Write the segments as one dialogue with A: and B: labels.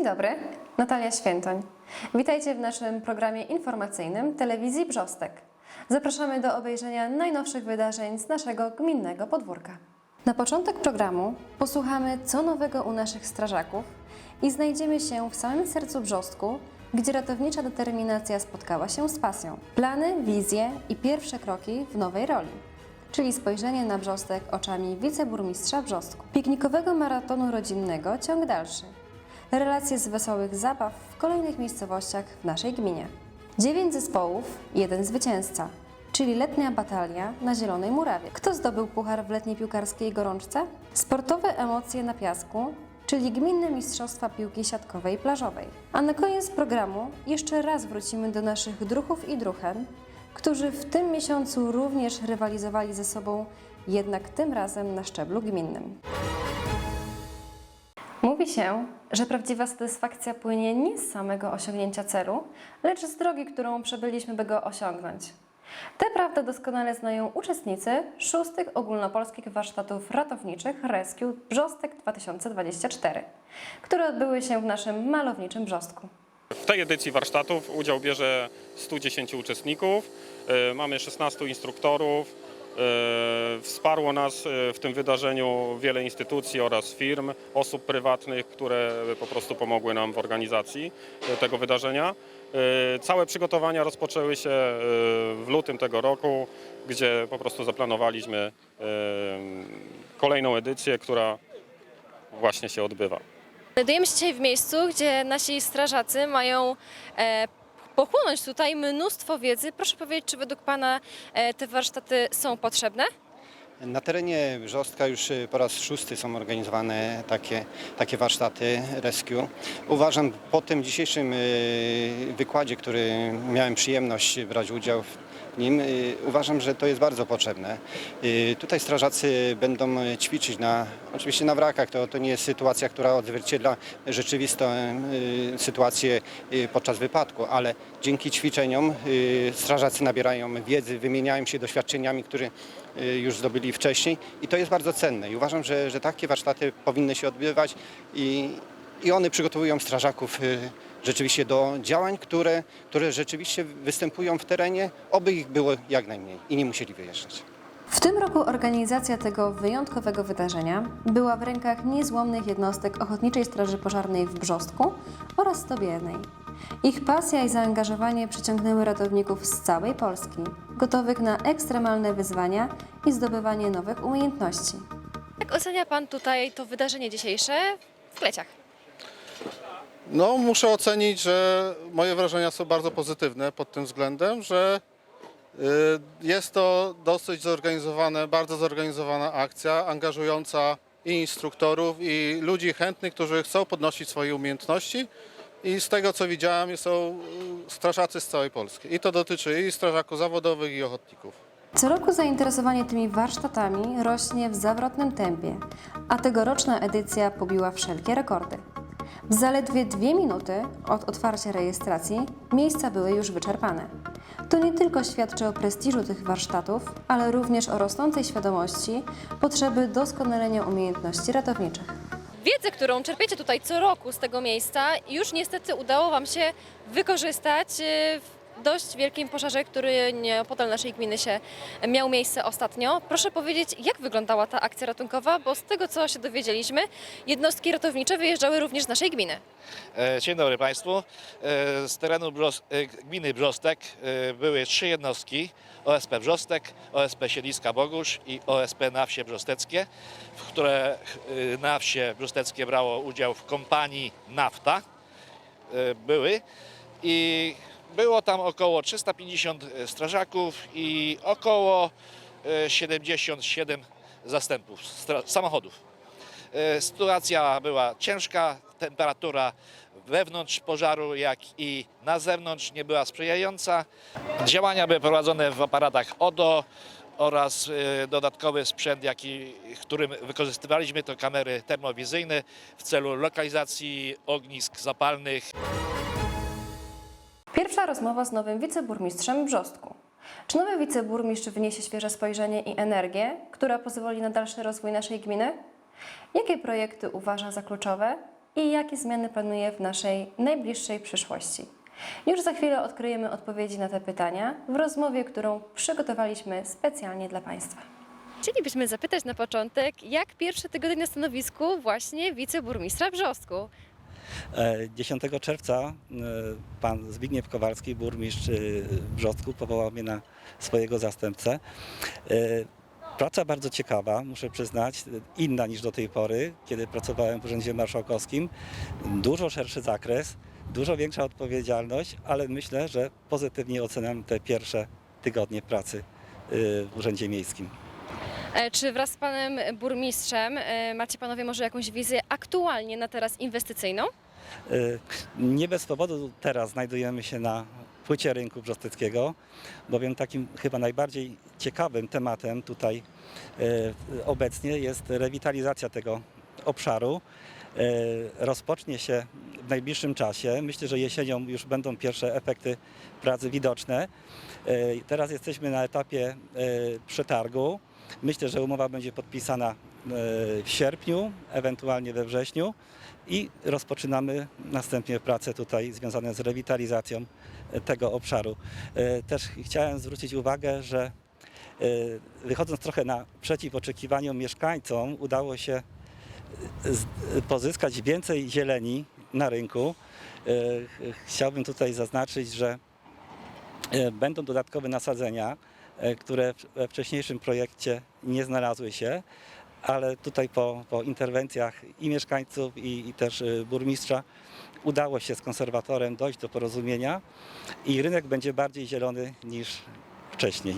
A: Dzień dobry, Natalia Świętoń. Witajcie w naszym programie informacyjnym Telewizji Brzostek. Zapraszamy do obejrzenia najnowszych wydarzeń z naszego gminnego podwórka. Na początek programu posłuchamy, co nowego u naszych strażaków i znajdziemy się w samym sercu Brzostku, gdzie ratownicza determinacja spotkała się z pasją. Plany, wizje i pierwsze kroki w nowej roli czyli spojrzenie na Brzostek oczami wiceburmistrza Brzostku. Piknikowego maratonu rodzinnego ciąg dalszy. Relacje z wesołych zabaw w kolejnych miejscowościach w naszej gminie. Dziewięć zespołów, jeden zwycięzca, czyli letnia batalia na Zielonej Murawie. Kto zdobył puchar w letniej piłkarskiej gorączce? Sportowe emocje na piasku, czyli gminne mistrzostwa piłki siatkowej plażowej. A na koniec programu jeszcze raz wrócimy do naszych druchów i druchen, którzy w tym miesiącu również rywalizowali ze sobą, jednak tym razem na szczeblu gminnym. Mówi się, że prawdziwa satysfakcja płynie nie z samego osiągnięcia celu, lecz z drogi, którą przebyliśmy, by go osiągnąć. Tę prawdę doskonale znają uczestnicy szóstych ogólnopolskich warsztatów ratowniczych Rescue Brzostek 2024, które odbyły się w naszym malowniczym Brzostku.
B: W tej edycji warsztatów udział bierze 110 uczestników. E, Mamy 16 instruktorów. E, Wsparło nas e, w tym wydarzeniu wiele instytucji oraz firm, osób prywatnych, które po prostu pomogły nam w organizacji e, tego wydarzenia. Całe przygotowania rozpoczęły się w lutym tego roku, gdzie po prostu zaplanowaliśmy kolejną edycję, która właśnie się odbywa.
C: Znajdujemy się dzisiaj w miejscu, gdzie nasi strażacy mają pochłonąć tutaj mnóstwo wiedzy. Proszę powiedzieć, czy według Pana e, te warsztaty są potrzebne?
D: Na terenie Brzostka już y, po raz szósty są organizowane takie, takie warsztaty rescue. Uważam po tym dzisiejszym y, wykładzie, który miałem przyjemność brać udział w nim, y, uważam, że to jest bardzo potrzebne. Y, Tutaj strażacy będą ćwiczyć na, oczywiście na wrakach, to, to nie jest sytuacja, która odzwierciedla rzeczywistą y, sytuację y, podczas wypadku, ale dzięki ćwiczeniom y, strażacy nabierają wiedzy, wymieniają się doświadczeniami, które y, już zdobyli wcześniej. I to jest bardzo cenne. I uważam, że, że takie warsztaty powinny się odbywać i, i one przygotowują strażaków y, rzeczywiście do działań, które, które rzeczywiście występują w terenie, oby ich było jak najmniej i nie musieli wyjeżdżać.
A: W tym roku organizacja tego wyjątkowego wydarzenia była w rękach niezłomnych jednostek Ochotniczej Straży Pożarnej w Brzostku oraz Tobielnej. Ich pasja i zaangażowanie przyciągnęły ratowników z całej Polski, gotowych na ekstremalne wyzwania i zdobywanie nowych umiejętności.
C: Jak ocenia Pan tutaj to wydarzenie dzisiejsze w Kleciach?
E: No, muszę ocenić, że moje wrażenia są bardzo pozytywne pod tym względem, że y, jest to dosyć zorganizowane, bardzo zorganizowana akcja, angażująca i instruktorów, i ludzi chętnych, którzy chcą podnosić swoje umiejętności. I z tego co widziałem, są y, strażacy z całej Polski. I to dotyczy i strażaków zawodowych, i ochotników.
A: Co roku zainteresowanie tymi warsztatami rośnie w zawrotnym tempie, a tegoroczna edycja pobiła wszelkie rekordy. W zaledwie dwie minuty od otwarcia rejestracji miejsca były już wyczerpane. To nie tylko świadczy o prestiżu tych warsztatów, ale również o rosnącej świadomości potrzeby doskonalenia umiejętności ratowniczych.
C: Wiedzę, którą czerpiecie tutaj co roku z tego miejsca, już niestety udało Wam się wykorzystać e, w dość wielkim pożarze, który nieopodal naszej gminy się miał miejsce ostatnio. Proszę powiedzieć, jak wyglądała ta akcja ratunkowa, bo z tego co się dowiedzieliśmy, jednostki ratownicze wyjeżdżały również z naszej gminy.
F: E, Dzień dobry Państwu. E, Z terenu e, gminy Brzostek były trzy jednostki. OSP Brzostek, OSP Siedliska Bogusz i OSP Nawsie Brzosteckie, w które e, Nawsie Brzosteckie brało udział w kompanii Nafta. Były i było tam około 350 strażaków i około e, 77 zastępów stra- samochodów. E, Sytuacja była ciężka, temperatura wewnątrz pożaru, jak i na zewnątrz nie była sprzyjająca. Działania były prowadzone w aparatach ODO oraz e, dodatkowy sprzęt, jaki, którym wykorzystywaliśmy, to kamery termowizyjne w celu lokalizacji ognisk zapalnych.
A: Pierwsza rozmowa z nowym wiceburmistrzem Brzostku. Czy nowy wiceburmistrz wniesie świeże spojrzenie i energię, która pozwoli na dalszy rozwój naszej gminy? Jakie projekty uważa za kluczowe i jakie zmiany planuje w naszej najbliższej przyszłości. Już za chwilę odkryjemy odpowiedzi na te pytania w rozmowie, którą przygotowaliśmy specjalnie dla Państwa.
C: Chcielibyśmy zapytać na początek, jak pierwszy tygodnie na stanowisku właśnie wiceburmistrza Brzostku?
G: E, 10 czerwca e, pan Zbigniew Kowalski, burmistrz e, Brzostku, powołał mnie na swojego zastępcę. E, Praca bardzo ciekawa, muszę przyznać, inna niż do tej pory, kiedy pracowałem w Urzędzie Marszałkowskim. Dużo szerszy zakres, dużo większa odpowiedzialność, ale myślę, że pozytywnie oceniam te pierwsze tygodnie pracy e, w Urzędzie Miejskim.
C: E, Czy wraz z panem burmistrzem e, macie panowie może jakąś wizję aktualnie na teraz inwestycyjną?
G: E, Nie bez powodu teraz znajdujemy się na płycie rynku brzosteckiego, bowiem takim chyba najbardziej ciekawym tematem tutaj obecnie jest rewitalizacja tego obszaru. Rozpocznie się w najbliższym czasie. Myślę, że jesienią już będą pierwsze efekty pracy widoczne. Teraz jesteśmy na etapie przetargu. Myślę, że umowa będzie podpisana e, w sierpniu, ewentualnie we wrześniu i rozpoczynamy następnie prace tutaj związane z rewitalizacją tego obszaru. E, Też chciałem zwrócić uwagę, że e, wychodząc trochę naprzeciw oczekiwaniom mieszkańcom, udało się pozyskać więcej zieleni na rynku. Ch- Chciałbym tutaj zaznaczyć, że będą dodatkowe nasadzenia, które w- we wcześniejszym projekcie nie znalazły się, ale tutaj po, po interwencjach i mieszkańców, i, i też y, burmistrza udało się z konserwatorem dojść do porozumienia i rynek będzie bardziej zielony niż wcześniej.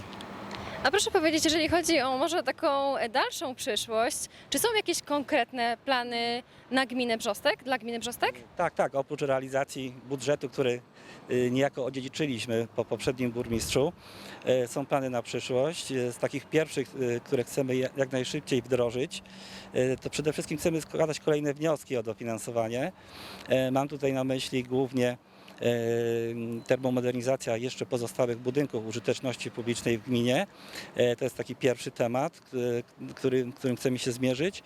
C: A proszę powiedzieć, jeżeli chodzi o może taką dalszą przyszłość, czy są jakieś konkretne plany na gminę Brzostek, dla gminy Brzostek?
G: Tak, tak, oprócz realizacji budżetu, który y, niejako odziedziczyliśmy po poprzednim burmistrzu, y, są plany na przyszłość. Y, Z takich pierwszych, które chcemy ja- jak najszybciej wdrożyć, to przede wszystkim chcemy składać kolejne wnioski o dofinansowanie. Mam tutaj na myśli głównie termomodernizacja jeszcze pozostałych budynków użyteczności publicznej w gminie. Y, To jest taki pierwszy temat, który, którym chcemy się zmierzyć.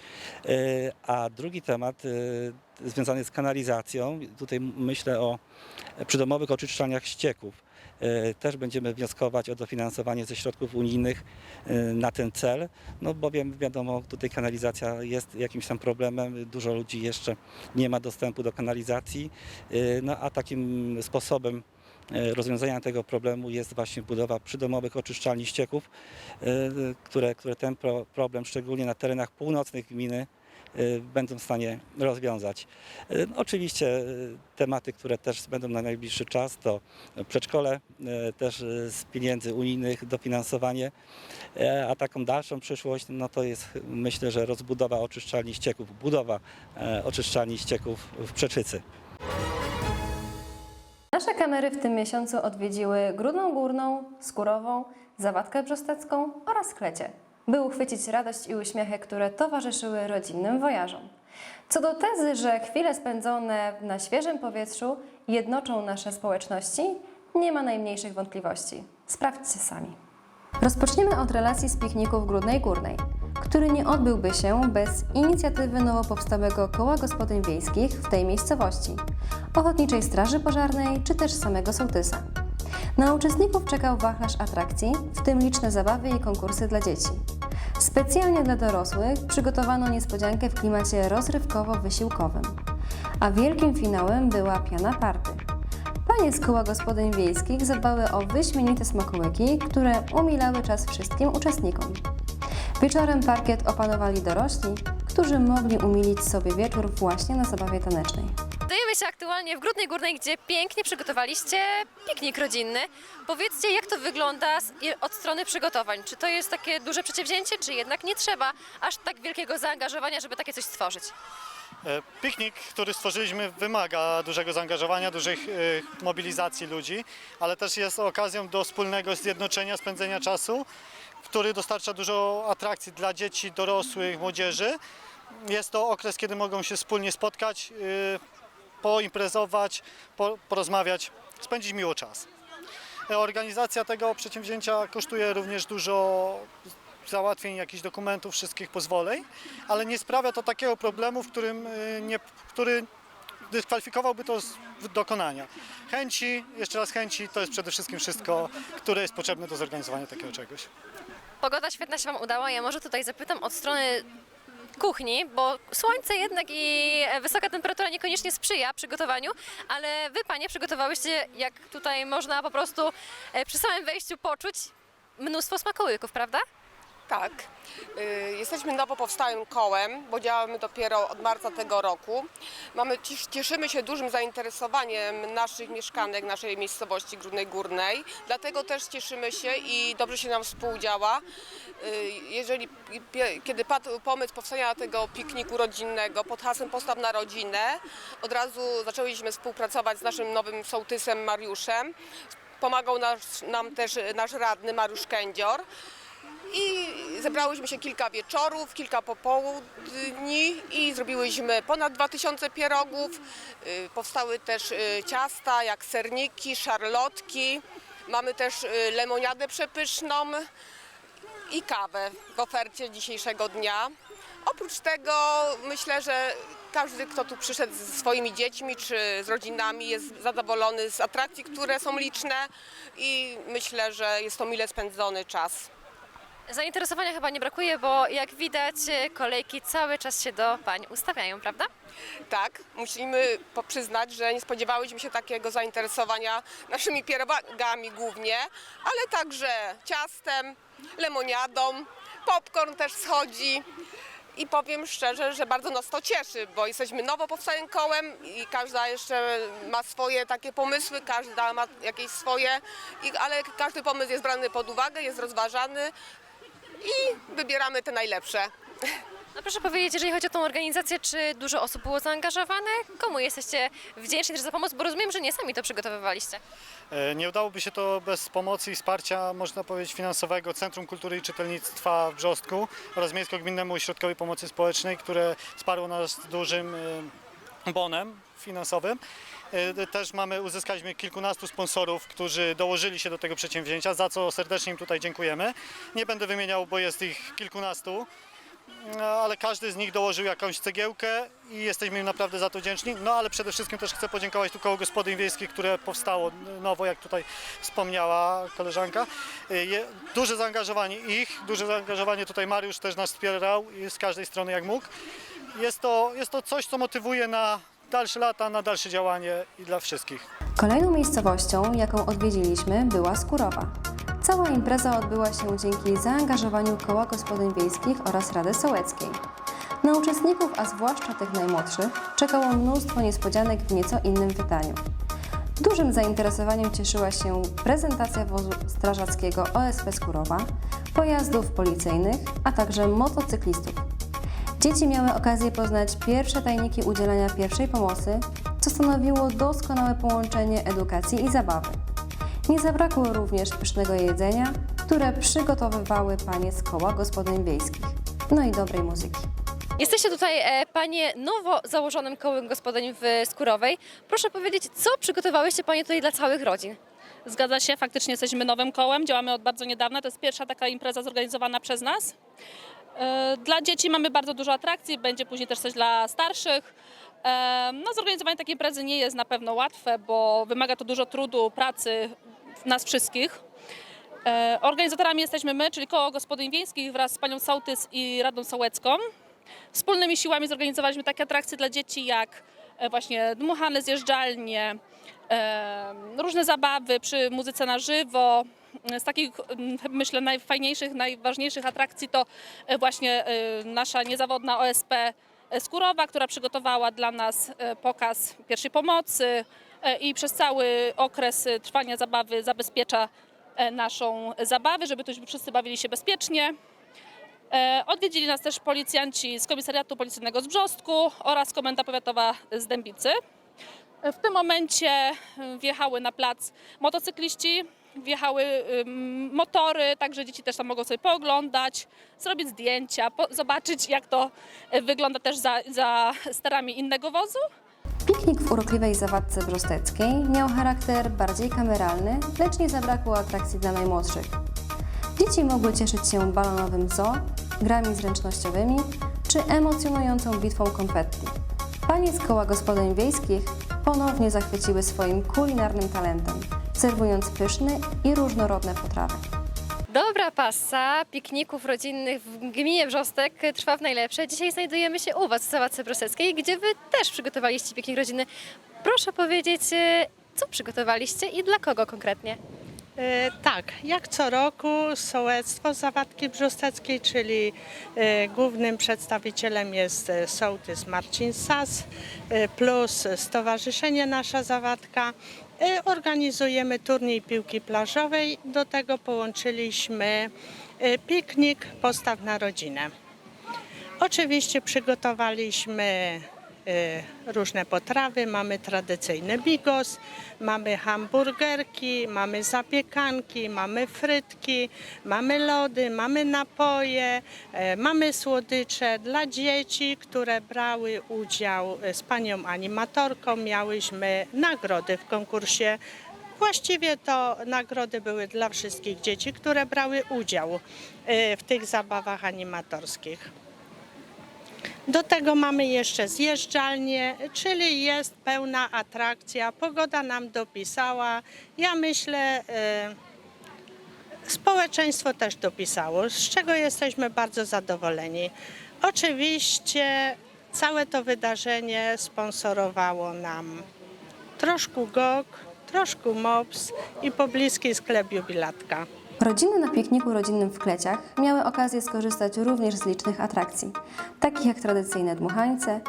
G: Y, A drugi temat y, związany z kanalizacją. Tutaj myślę o przydomowych oczyszczaniach ścieków. E, Też będziemy wnioskować o dofinansowanie ze środków unijnych e, na ten cel, no bowiem wiadomo, tutaj kanalizacja jest jakimś tam problemem, dużo ludzi jeszcze nie ma dostępu do kanalizacji, E, no a takim sposobem rozwiązania tego problemu jest właśnie budowa przydomowych oczyszczalni ścieków, które, które ten pro, problem szczególnie na terenach północnych gminy będą w stanie rozwiązać. Y, Oczywiście y, tematy, które też będą na najbliższy czas to przedszkole, y, też y, z pieniędzy unijnych dofinansowanie, a taką dalszą przyszłość no to jest myślę, że rozbudowa oczyszczalni ścieków, budowa oczyszczalni ścieków w Przeczycy.
A: Nasze kamery w tym miesiącu odwiedziły Grudną Górną, Skórową, Zawadkę Brzostecką oraz Klecie, by uchwycić radość i uśmiechy, które towarzyszyły rodzinnym wojażom. Co do tezy, że chwile spędzone na świeżym powietrzu jednoczą nasze społeczności, nie ma najmniejszych wątpliwości. Sprawdźcie sami. Rozpoczniemy od relacji z pikniku w Grudnej Górnej, który nie odbyłby się bez inicjatywy nowo powstałego Koła Gospodyń Wiejskich w tej miejscowości, Ochotniczej Straży Pożarnej czy też samego sołtysa. Na uczestników czekał wachlarz atrakcji, w tym liczne zabawy i konkursy dla dzieci. Specjalnie dla dorosłych przygotowano niespodziankę w klimacie rozrywkowo-wysiłkowym, a wielkim finałem była piana party. Panie z koła gospodyń wiejskich zadbały o wyśmienite smakołyki, które umilały czas wszystkim uczestnikom. Wieczorem parkiet opanowali dorośli, którzy mogli umilić sobie wieczór właśnie na zabawie tanecznej.
C: Znajdujemy się aktualnie w Grudnej Górnej, gdzie pięknie przygotowaliście piknik rodzinny. Powiedzcie, jak to wygląda od strony przygotowań? Czy to jest takie duże przedsięwzięcie, czy jednak nie trzeba aż tak wielkiego zaangażowania, żeby takie coś stworzyć?
H: E, Piknik, który stworzyliśmy, wymaga dużego zaangażowania, dużej e, mobilizacji ludzi, ale też jest okazją do wspólnego zjednoczenia, spędzenia czasu, który dostarcza dużo atrakcji dla dzieci, dorosłych, młodzieży. Jest to okres, kiedy mogą się wspólnie spotkać, e, poimprezować, po, porozmawiać, spędzić miło czas. E, Organizacja tego przedsięwzięcia kosztuje również dużo załatwień jakichś dokumentów, wszystkich pozwoleń, ale nie sprawia to takiego problemu, w którym, y, nie, który dyskwalifikowałby to z dokonania. Chęci, jeszcze raz chęci, to jest przede wszystkim wszystko, które jest potrzebne do zorganizowania takiego czegoś.
C: Pogoda świetna się Wam udała. Ja może tutaj zapytam od strony kuchni, bo słońce jednak i wysoka temperatura niekoniecznie sprzyja przygotowaniu, ale Wy, Panie, przygotowałyście, jak tutaj można po prostu e, przy samym wejściu poczuć, mnóstwo smakołyków, prawda?
I: Tak. Y, Jesteśmy nowo powstałym kołem, bo działamy dopiero od marca tego roku. Mamy, ciesz- cieszymy się dużym zainteresowaniem naszych mieszkanek, naszej miejscowości Grudnej Górnej. Dlatego też cieszymy się i dobrze się nam współdziała. Y, Jeżeli, kiedy padł pomysł powstania tego pikniku rodzinnego pod hasłem Postaw na rodzinę, od razu zaczęliśmy współpracować z naszym nowym sołtysem Mariuszem. Pomagał nas, nam też nasz radny Mariusz Kędzior. I zebrałyśmy się kilka wieczorów, kilka popołudni i zrobiłyśmy ponad 2000 pierogów. Y, Powstały też y, ciasta jak serniki, szarlotki. Mamy też y, lemoniadę przepyszną i kawę w ofercie dzisiejszego dnia. Oprócz tego myślę, że każdy, kto tu przyszedł ze swoimi dziećmi czy z rodzinami jest zadowolony z atrakcji, które są liczne i myślę, że jest to mile spędzony czas.
C: Zainteresowania chyba nie brakuje, bo jak widać kolejki cały czas się do Pań ustawiają, prawda?
I: Tak, musimy przyznać, że nie spodziewałyśmy się takiego zainteresowania naszymi pierogami głównie, ale także ciastem, lemoniadą, popcorn też schodzi. I powiem szczerze, że bardzo nas to cieszy, bo jesteśmy nowo powstałym kołem i każda jeszcze ma swoje takie pomysły, każda ma jakieś swoje, ale każdy pomysł jest brany pod uwagę, jest rozważany i wybieramy te najlepsze.
C: No proszę powiedzieć, jeżeli chodzi o tą organizację, czy dużo osób było zaangażowane? Komu jesteście wdzięczni też za pomoc? Bo rozumiem, że nie sami to przygotowywaliście.
H: E, Nie udałoby się to bez pomocy i wsparcia, można powiedzieć, finansowego Centrum Kultury i Czytelnictwa w Brzostku oraz Miejsko-Gminnemu Ośrodkowi Pomocy Społecznej, które wsparło nas dużym e, bonem finansowym. E, Też mamy, uzyskaliśmy kilkunastu sponsorów, którzy dołożyli się do tego przedsięwzięcia, za co serdecznie im tutaj dziękujemy. Nie będę wymieniał, bo jest ich kilkunastu. No, ale każdy z nich dołożył jakąś cegiełkę i jesteśmy im naprawdę za to wdzięczni. No ale przede wszystkim też chcę podziękować tu koło gospodyń wiejskich, które powstało nowo, jak tutaj wspomniała koleżanka. Je- Duże zaangażowanie ich, duże zaangażowanie tutaj Mariusz też nas wspierał z każdej strony jak mógł. Jest to, jest to coś, co motywuje na dalsze lata, na dalsze działanie i dla wszystkich.
A: Kolejną miejscowością, jaką odwiedziliśmy, była Skurowa. Cała impreza odbyła się dzięki zaangażowaniu Koła Gospodyń Wiejskich oraz Rady Sołeckiej. Na uczestników, a zwłaszcza tych najmłodszych, czekało mnóstwo niespodzianek w nieco innym wydaniu. Dużym zainteresowaniem cieszyła się prezentacja wozu strażackiego OSP Skurowa, pojazdów policyjnych, a także motocyklistów. Dzieci miały okazję poznać pierwsze tajniki udzielania pierwszej pomocy, co stanowiło doskonałe połączenie edukacji i zabawy. Nie zabrakło również pysznego jedzenia, które przygotowywały panie z koła gospodyń wiejskich, no i dobrej muzyki.
C: Jesteście tutaj, e, Panie, nowo założonym kołem gospodyń w Skurowej. Proszę powiedzieć, co przygotowałyście Panie tutaj dla całych rodzin?
J: Zgadza się, faktycznie jesteśmy nowym kołem, działamy od bardzo niedawna. To jest pierwsza taka impreza zorganizowana przez nas. E, Dla dzieci mamy bardzo dużo atrakcji, będzie później też coś dla starszych. E, No, zorganizowanie takiej imprezy nie jest na pewno łatwe, bo wymaga to dużo trudu, pracy nas wszystkich. E, Organizatorami jesteśmy my, czyli Koło Gospodyń Wiejskich wraz z panią Sołtys i Radą Sołecką. Wspólnymi siłami zorganizowaliśmy takie atrakcje dla dzieci jak właśnie dmuchane zjeżdżalnie, różne zabawy przy muzyce na żywo. Z takich mm, myślę najfajniejszych, najważniejszych atrakcji to e, właśnie e, nasza niezawodna OSP Skurowa, która przygotowała dla nas e, pokaz pierwszej pomocy e, i przez cały okres e, trwania zabawy zabezpiecza e, naszą zabawę, żeby wszyscy bawili się bezpiecznie. E, Odwiedzili nas też policjanci z Komisariatu Policyjnego z Brzostku oraz Komenda Powiatowa z Dębicy. E, W tym momencie e, wjechały na plac motocykliści, wjechały motory, także dzieci też tam mogą sobie pooglądać, zrobić zdjęcia, zobaczyć jak to e, wygląda też za, za sterami innego wozu.
A: Piknik w urokliwej zawadce brzosteckiej miał charakter bardziej kameralny, lecz nie zabrakło atrakcji dla najmłodszych. Dzieci mogły cieszyć się balonowym zoo, grami zręcznościowymi czy emocjonującą bitwą konfetti. Panie z koła gospodyń wiejskich ponownie zachwyciły swoim kulinarnym talentem, serwując pyszne i różnorodne potrawy.
C: Dobra pasa pikników rodzinnych w gminie Brzostek trwa w najlepsze. Dzisiaj znajdujemy się u Was w Sałatce Brosteckiej, gdzie Wy też przygotowaliście piknik rodzinny. Proszę powiedzieć, e, co przygotowaliście i dla kogo konkretnie?
K: E, Tak, jak co roku sołectwo Zawadki Brzosteckiej, czyli e, głównym przedstawicielem jest e, sołtys Marcin Sas plus Stowarzyszenie Nasza Zawadka. Organizujemy turniej piłki plażowej, do tego połączyliśmy piknik Postaw na rodzinę. Oczywiście przygotowaliśmy różne potrawy. Mamy tradycyjny bigos, mamy hamburgerki, mamy zapiekanki, mamy frytki, mamy lody, mamy napoje, e, mamy słodycze dla dzieci, które brały udział e, z panią animatorką. Miałyśmy nagrody w konkursie. Właściwie to nagrody były dla wszystkich dzieci, które brały udział w tych zabawach animatorskich. Do tego mamy jeszcze zjeżdżalnię, czyli jest pełna atrakcja. Pogoda nam dopisała. Ja myślę, e, społeczeństwo też dopisało, z czego jesteśmy bardzo zadowoleni. Oczywiście całe to wydarzenie sponsorowało nam troszkę GOG, troszkę MOPS i pobliski sklep Jubilatka.
A: Rodziny na pikniku rodzinnym w Kleciach miały okazję skorzystać również z licznych atrakcji, takich jak tradycyjne dmuchańce,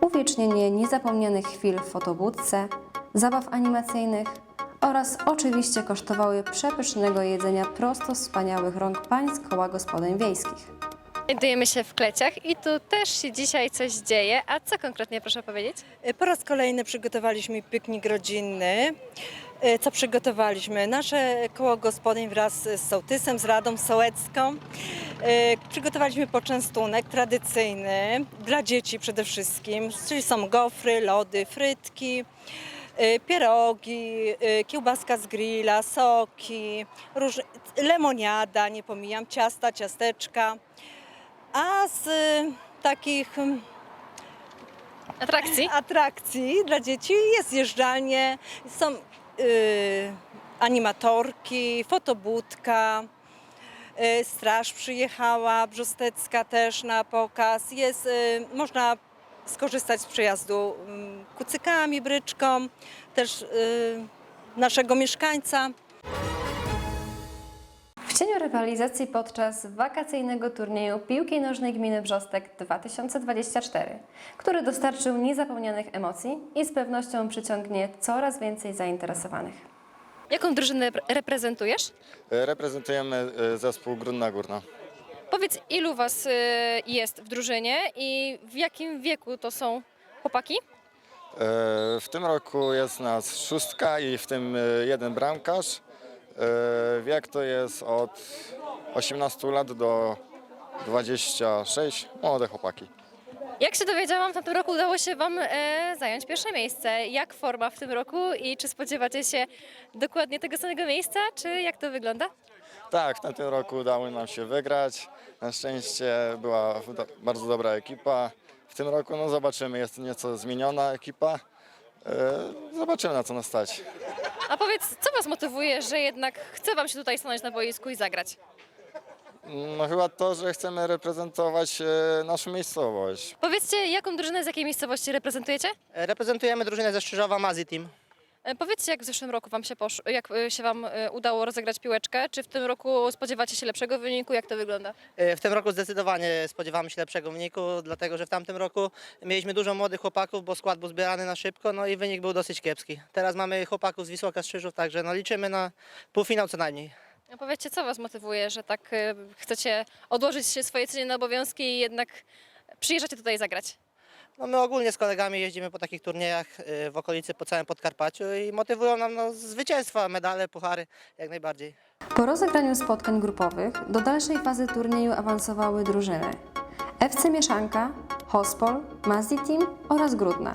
A: uwiecznienie niezapomnianych chwil w fotobudce, zabaw animacyjnych oraz oczywiście kosztowały przepysznego jedzenia prosto z wspaniałych rąk pań z koła gospodyń wiejskich.
C: Znajdujemy się w Kleciach i tu też się dzisiaj coś dzieje. A co konkretnie proszę powiedzieć?
L: Po raz kolejny przygotowaliśmy piknik rodzinny. E, Co przygotowaliśmy? Nasze koło gospodyń wraz z sołtysem, z Radą Sołecką. e, Przygotowaliśmy poczęstunek tradycyjny dla dzieci przede wszystkim, czyli są gofry, lody, frytki, e, pierogi, kiełbaska z grilla, soki, róż... lemoniada, nie pomijam, ciasta, ciasteczka. A z takich mm,
C: Atrakcji?
L: atrakcji dla dzieci jest zjeżdżalnie, są animatorki, fotobudka, y, straż przyjechała, Brzostecka też na pokaz. Jest, y, można skorzystać z przejazdu y, kucykami, bryczką, też y, naszego mieszkańca.
A: W cieniu rywalizacji podczas wakacyjnego turnieju piłki nożnej gminy Brzostek 2024, który dostarczył niezapomnianych emocji i z pewnością przyciągnie coraz więcej zainteresowanych.
C: Jaką drużynę rep- reprezentujesz?
M: Reprezentujemy e, zespół Grunna Górna.
C: Powiedz, ilu Was y, jest w drużynie i w jakim wieku to są chłopaki?
M: E, W tym roku jest nas szóstka i w tym e, jeden bramkarz. E, Wiek to jest od 18 lat do 26. Młode chłopaki.
C: Jak się dowiedziałam, w tamtym roku udało się Wam e, zająć pierwsze miejsce. Jak forma w tym roku i czy spodziewacie się dokładnie tego samego miejsca, czy jak to wygląda?
M: Tak, w tym roku udało nam się wygrać. Na szczęście była do- bardzo dobra ekipa. W tym roku no zobaczymy, jest nieco zmieniona ekipa. E, Zobaczymy na co nas stać.
C: A powiedz, co Was motywuje, że jednak chce Wam się tutaj stanąć na boisku i zagrać?
M: No chyba to, że chcemy reprezentować e, naszą miejscowość.
C: Powiedzcie, jaką drużynę z jakiej miejscowości reprezentujecie?
N: Reprezentujemy drużynę ze Strzyżowa Mazi Team.
C: E, Powiedzcie, jak w zeszłym roku Wam się, posz... jak e, się Wam e, udało rozegrać piłeczkę? Czy w tym roku spodziewacie się lepszego wyniku? Jak to wygląda?
N: W tym roku zdecydowanie spodziewamy się lepszego wyniku, dlatego że w tamtym roku mieliśmy dużo młodych chłopaków, bo skład był zbierany na szybko, no i wynik był dosyć kiepski. Teraz mamy chłopaków z Wisłoka Strzyżów, także no liczymy na półfinał co najmniej.
C: A Powiedzcie, co Was motywuje, że tak chcecie odłożyć się swoje codzienne obowiązki i jednak przyjeżdżacie tutaj zagrać?
N: No my ogólnie z kolegami jeździmy po takich turniejach e, w okolicy po całym Podkarpaciu i motywują nam no, zwycięstwa, medale, puchary, jak najbardziej.
A: Po rozegraniu spotkań grupowych do dalszej fazy turnieju awansowały drużyny FC Mieszanka, Hospol, Mazdi Team oraz Grudna.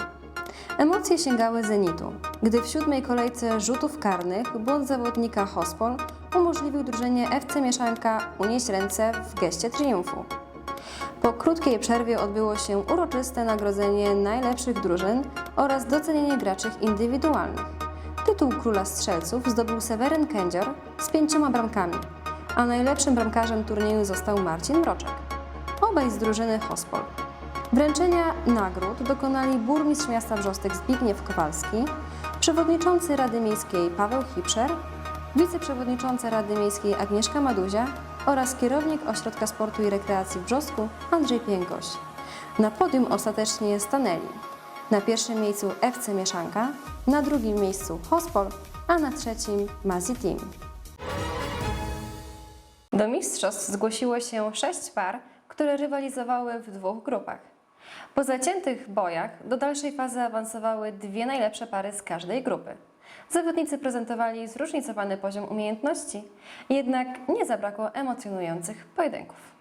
A: Emocje sięgały zenitu, gdy w siódmej kolejce rzutów karnych błąd zawodnika Hospol umożliwił drużynie FC Mieszanka unieść ręce w geście triumfu. Po krótkiej przerwie odbyło się uroczyste nagrodzenie najlepszych drużyn oraz docenienie graczy indywidualnych. Tytuł króla strzelców zdobył Seweryn Kędzior z pięcioma bramkami, a najlepszym bramkarzem turnieju został Marcin Mroczek. Obaj z drużyny Hospol. Wręczenia nagród dokonali burmistrz miasta Brzostek Zbigniew Kowalski, przewodniczący Rady Miejskiej Paweł Hipszer, wiceprzewodnicząca Rady Miejskiej Agnieszka Maduzia oraz kierownik Ośrodka Sportu i Rekreacji w Brzosku Andrzej Pięgoś. Na podium ostatecznie stanęli na pierwszym miejscu FC Mieszanka, na drugim miejscu Hospol, a na trzecim Mazi Team. Do mistrzostw zgłosiło się sześć par, które rywalizowały w dwóch grupach. Po zaciętych bojach do dalszej fazy awansowały dwie najlepsze pary z każdej grupy. Zawodnicy prezentowali zróżnicowany poziom umiejętności, jednak nie zabrakło emocjonujących pojedynków.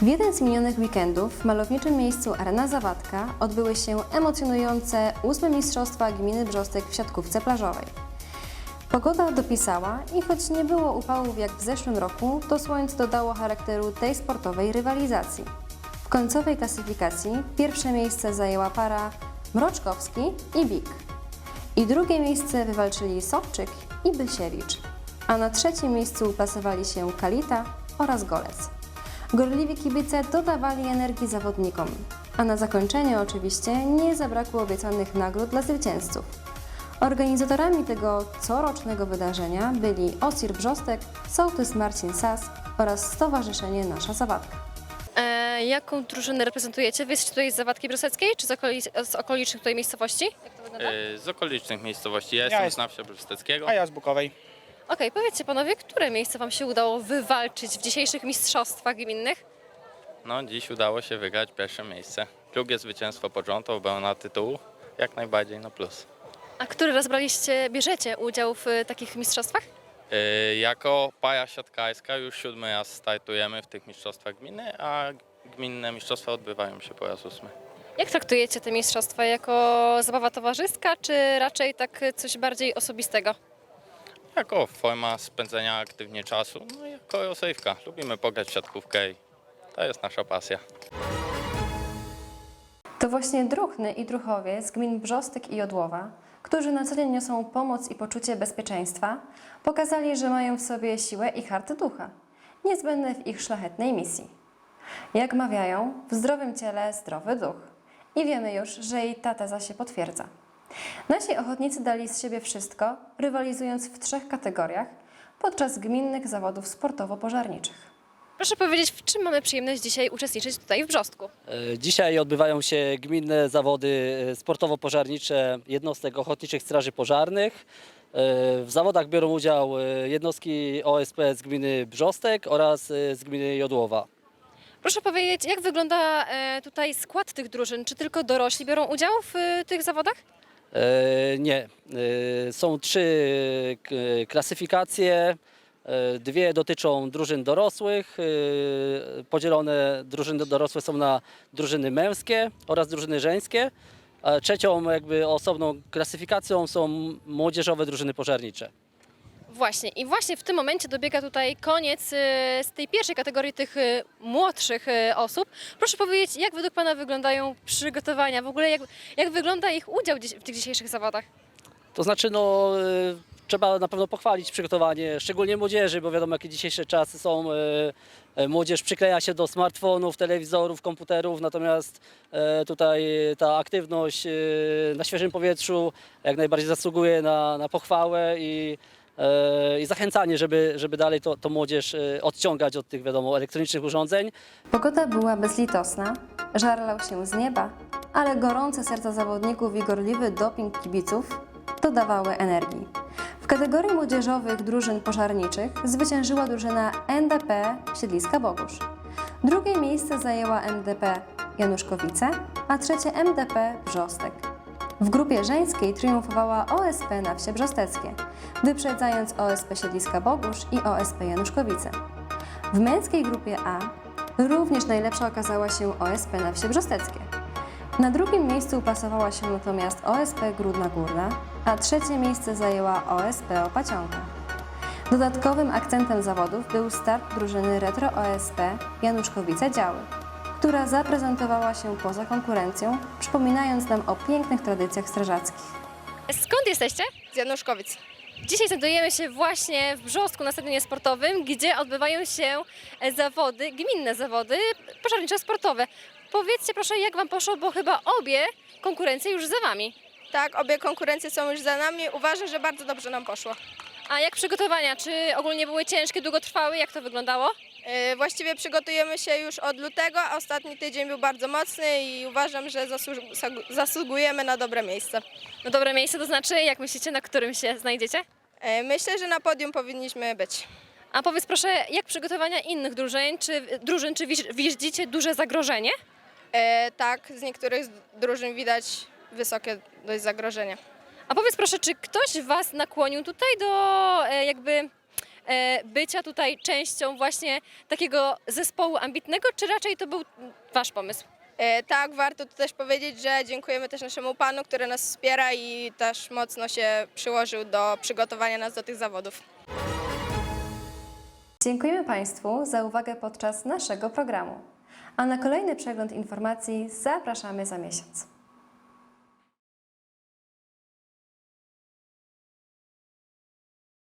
A: W jeden z minionych weekendów w malowniczym miejscu Arena Zawadka odbyły się emocjonujące ósme Mistrzostwa Gminy Brzostek w siatkówce plażowej. Pogoda dopisała i choć nie było upałów jak w zeszłym roku, to słońce dodało charakteru tej sportowej rywalizacji. W końcowej klasyfikacji pierwsze miejsce zajęła para Mroczkowski i Bik. I drugie miejsce wywalczyli Sobczyk i Bysiewicz. A na trzecim miejscu uplasowali się Kalita oraz Golec. Gorliwi kibice dodawali energii zawodnikom, a na zakończenie oczywiście nie zabrakło obiecanych nagród dla zwycięzców. Organizatorami tego corocznego wydarzenia byli Osir Brzostek, sołtys Marcin Sas oraz Stowarzyszenie Nasza Zawadka.
C: E, jaką drużynę reprezentujecie? Wy jesteście tutaj z Zawadki Broseckiej, czy z, okolic, z okolicznych tutaj miejscowości? Jak to wygląda?
O: Y, Z okolicznych miejscowości. Ja,
G: Ja
O: jestem
G: jest-
O: z Nawsia Brysteckiego.
G: A ja z Bukowej.
C: Okej, powiedzcie panowie, które miejsce Wam się udało wywalczyć w dzisiejszych mistrzostwach gminnych?
O: No, dziś udało się wygrać pierwsze miejsce. Drugie zwycięstwo pod rząd, obrona tytułu. Jak najbardziej no plus.
C: A który raz braliście, bierzecie udział w e, takich mistrzostwach?
O: Y, Jako paja siatkarska już siódmy raz startujemy w tych mistrzostwach gminy, a gminne mistrzostwa odbywają się po raz ósmy.
C: Jak traktujecie te mistrzostwa? Jako zabawa towarzyska, czy raczej tak e, coś bardziej osobistego?
O: Jako forma spędzenia aktywnie czasu, no i jako rozrywka. Lubimy pograć w siatkówkę i to jest nasza pasja.
A: To właśnie Druchny i Druchowie z gmin Brzostek i Jodłowa, którzy na co dzień niosą pomoc i poczucie bezpieczeństwa, pokazali, że mają w sobie siłę i hartę ducha, niezbędne w ich szlachetnej misji. Jak mawiają, w zdrowym ciele zdrowy duch. I wiemy już, że i ta teza się potwierdza. Nasi ochotnicy dali z siebie wszystko, rywalizując w trzech kategoriach podczas gminnych zawodów sportowo-pożarniczych.
C: Proszę powiedzieć, w czym mamy przyjemność dzisiaj uczestniczyć tutaj w Brzostku?
P: E, Dzisiaj odbywają się gminne zawody e, sportowo-pożarnicze jednostek ochotniczych straży pożarnych. E, W zawodach biorą udział jednostki OSP z gminy Brzostek oraz z gminy Jodłowa.
C: Proszę powiedzieć, jak wygląda tutaj skład tych drużyn? Czy tylko dorośli biorą udział w tych zawodach?
P: Nie, są trzy klasyfikacje. E, Dwie dotyczą drużyn dorosłych. E, Podzielone drużyny dorosłe są na drużyny męskie oraz drużyny żeńskie. Trzecią jakby osobną klasyfikacją są młodzieżowe drużyny pożarnicze.
C: Właśnie. I właśnie w tym momencie dobiega tutaj koniec e, z tej pierwszej kategorii tych młodszych osób. Proszę powiedzieć, jak według Pana wyglądają przygotowania? W ogóle jak, jak wygląda ich udział w tych dzisiejszych zawodach?
P: To znaczy, no, e, trzeba na pewno pochwalić przygotowanie, szczególnie młodzieży, bo wiadomo, jakie dzisiejsze czasy są. e, e, Młodzież przykleja się do smartfonów, telewizorów, komputerów, natomiast tutaj ta aktywność na świeżym powietrzu jak najbardziej zasługuje na, na pochwałę i, i zachęcanie, żeby, żeby dalej to, to młodzież odciągać od tych, wiadomo, elektronicznych urządzeń.
A: Pogoda była bezlitosna, żar lał się z nieba, ale gorące serca zawodników i gorliwy doping kibiców dodawały energii. W kategorii młodzieżowych drużyn pożarniczych zwyciężyła drużyna NDP Siedliska Bogusz. Drugie miejsce zajęła MDP Januszkowice, a trzecie MDP Brzostek. W grupie żeńskiej triumfowała OSP na wsie Brzosteckie, wyprzedzając OSP Siedliska Bogusz i OSP Januszkowice. W męskiej grupie A również najlepsza okazała się OSP na wsie Brzosteckie. Na drugim miejscu upasowała się natomiast OSP Grudna Górna, a trzecie miejsce zajęła OSP Opacionka. Dodatkowym akcentem zawodów był start drużyny Retro OSP Januszkowice Działy. która zaprezentowała się poza konkurencją, przypominając nam o pięknych tradycjach strażackich.
C: Skąd jesteście?
Q: Z Januszkowic.
C: Dzisiaj znajdujemy się właśnie w Brzostku na stadionie sportowym, gdzie odbywają się zawody, gminne zawody pożarniczo-sportowe. Powiedzcie proszę, jak Wam poszło, bo chyba obie konkurencje już za Wami.
Q: Tak, obie konkurencje są już za nami. Uważam, że bardzo dobrze nam poszło.
C: A jak przygotowania? Czy ogólnie były ciężkie, długotrwałe? Jak to wyglądało?
Q: Yy, Właściwie przygotujemy się już od lutego, a ostatni tydzień był bardzo mocny i uważam, że zasłu- zasługujemy na dobre miejsce.
C: No dobre miejsce, to znaczy, jak myślicie, na którym się znajdziecie?
Q: Yy, Myślę, że na podium powinniśmy być.
C: A powiedz proszę, jak przygotowania innych drużyn? Czy, drużyn, czy widzicie duże zagrożenie?
Q: Yy, Tak, z niektórych z drużyn widać wysokie dość zagrożenie.
C: A powiedz proszę, czy ktoś Was nakłonił tutaj do e, jakby e, bycia tutaj częścią właśnie takiego zespołu ambitnego, czy raczej to był Wasz pomysł?
Q: E, Tak, warto tu też powiedzieć, że dziękujemy też naszemu panu, który nas wspiera i też mocno się przyłożył do przygotowania nas do tych zawodów.
A: Dziękujemy Państwu za uwagę podczas naszego programu. A na kolejny przegląd informacji zapraszamy za miesiąc.